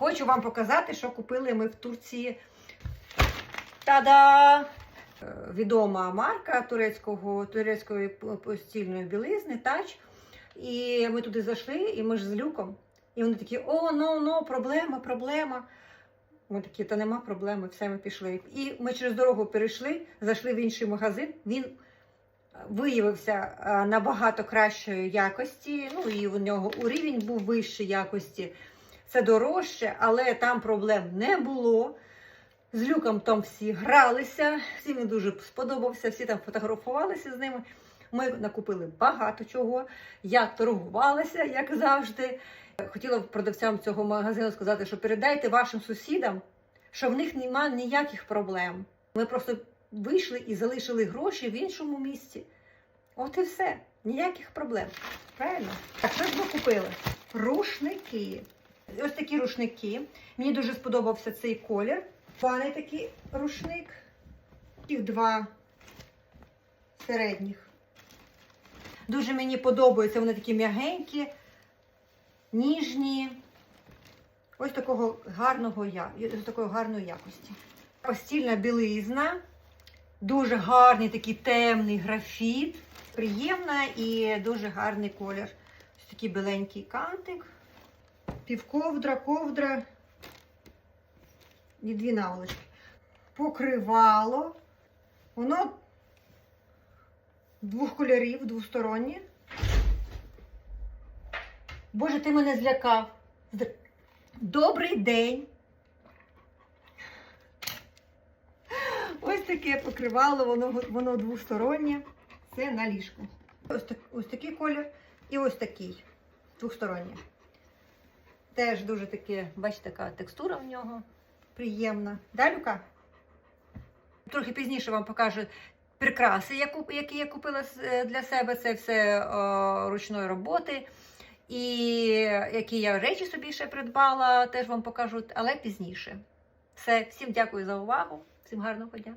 Хочу вам показати, що купили ми в Турції. Та-да! Е, Відома марка турецького, турецької постільної білизни Тач. І ми туди зайшли, і ми ж з люком. І вони такі: о, ну, ну, проблема, проблема. Ми такі, та нема проблеми, все ми пішли. І ми через дорогу перейшли, зайшли в інший магазин. Він виявився е, набагато кращої якості. Ну і у нього у рівень був вищої якості. Це дорожче, але там проблем не було. З люком там всі гралися, всім він дуже сподобався, всі там фотографувалися з ними. Ми накупили багато чого. Я торгувалася, як завжди. Хотіла продавцям цього магазину сказати, що передайте вашим сусідам, що в них немає ніяких проблем. Ми просто вийшли і залишили гроші в іншому місці. От і все. Ніяких проблем. Правильно? Так, що ж ми купили? Рушники. Ось такі рушники. Мені дуже сподобався цей колір. Паний такий рушник. Їх два середніх. Дуже мені подобаються, вони такі м'ягенькі, ніжні. Ось такого гарного ось такої гарної якості. Постільна білизна. Дуже гарний такий темний графіт. Приємна і дуже гарний колір. Ось такий біленький кантик. Півковдра, ковдра. І дві наволочки. Покривало. Воно двох кольорів, двостороннє. Боже, ти мене злякав. Добрий день. Ось таке покривало, воно, воно двостороннє. Це на ліжку. Ось, так, ось такий колір і ось такий. Двосторонній. Теж дуже таке, бачите, така текстура в нього приємна. Да, Люка? Трохи пізніше вам покажу прикраси, які я купила е, для себе. Це все о, ручної роботи. І які я речі собі ще придбала, теж вам покажу, але пізніше. Все, всім дякую за увагу, всім гарного дня.